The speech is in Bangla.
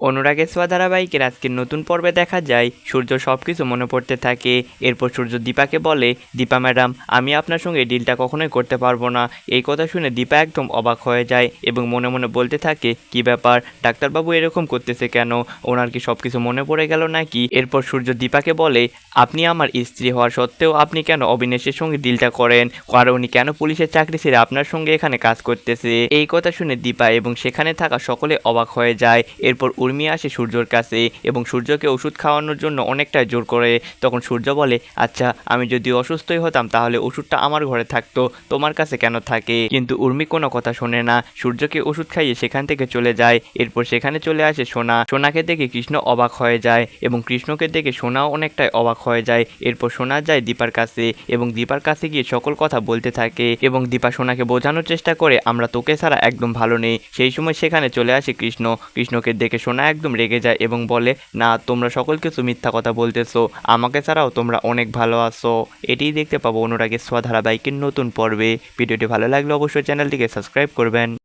অনুরাগের ছোঁয়া ধারাবাহিকের আজকের নতুন পর্বে দেখা যায়, সূর্য সব কিছু মনে পড়তে থাকে। এরপর সূর্য দীপাকে বলে, দীপা ম্যাডাম, আমি আপনার সঙ্গে ডিলটা কখনোই করতে পারব না। এই কথা শুনে দীপা একদম অবাক হয়ে যায় এবং মনে মনে বলতে থাকে, কি ব্যাপার? ডাক্তারবাবু এরকম করতেছে কেন? ওনার কি সব কিছু মনে পড়ে গেল নাকি? এরপর সূর্য দীপাকে বলে, আপনি আমার স্ত্রী হওয়া সত্ত্বেও আপনি কেন অবিনাশের সঙ্গে ডিলটা করেন? আর উনি কেন পুলিশের চাকরি ছেড়ে আপনার সঙ্গে এখানে কাজ করতেছে? এই কথা শুনে দীপা এবং সেখানে থাকা সকলে অবাক হয়ে যায়। এরপর উর্মি আসে সূর্যর কাছে এবং সূর্যকে ওষুধ খাওয়ানোর জন্য অনেকটা জোর করে। তখন সূর্য বলে আচ্ছা আমি যদি অসুস্থই হতাম তাহলে ওষুধটা আমার ঘরে থাকতো, তোমার কাছে কেন থাকে? কিন্তু উর্মি কোনো কথা শোনে না। সূর্যকে ওষুধ খাইয়ে সেখান থেকে চলে যায়। এরপর সেখানে চলে আসে সোনা। সোনাকে দেখে কৃষ্ণ অবাক হয়ে যায় এবং কৃষ্ণকে দেখে সোনাও অনেকটাই অবাক হয়ে যায়। এরপর সোনা যায় দীপার কাছে এবং দীপার কাছে গিয়ে সকল কথা বলতে থাকে এবং দীপা সোনাকে বোঝানোর চেষ্টা করে, আমরা তোকে ছাড়া একদম ভালো নেই। সেই সময় সেখানে চলে আসে কৃষ্ণ। কৃষ্ণকে দেখে সোনা একদম রেগে যায় এবং বলে, না, তোমরা সকল কিছু মিথ্যা কথা বলতেছো, আমাকে ছাড়াও তোমরা অনেক ভালো আছো। এটিই দেখতে পাবো অনুরাগের সোয়া নতুন পর্বে। ভিডিওটি ভালো লাগলে অবশ্যই চ্যানেলটিকে সাবস্ক্রাইব করবেন।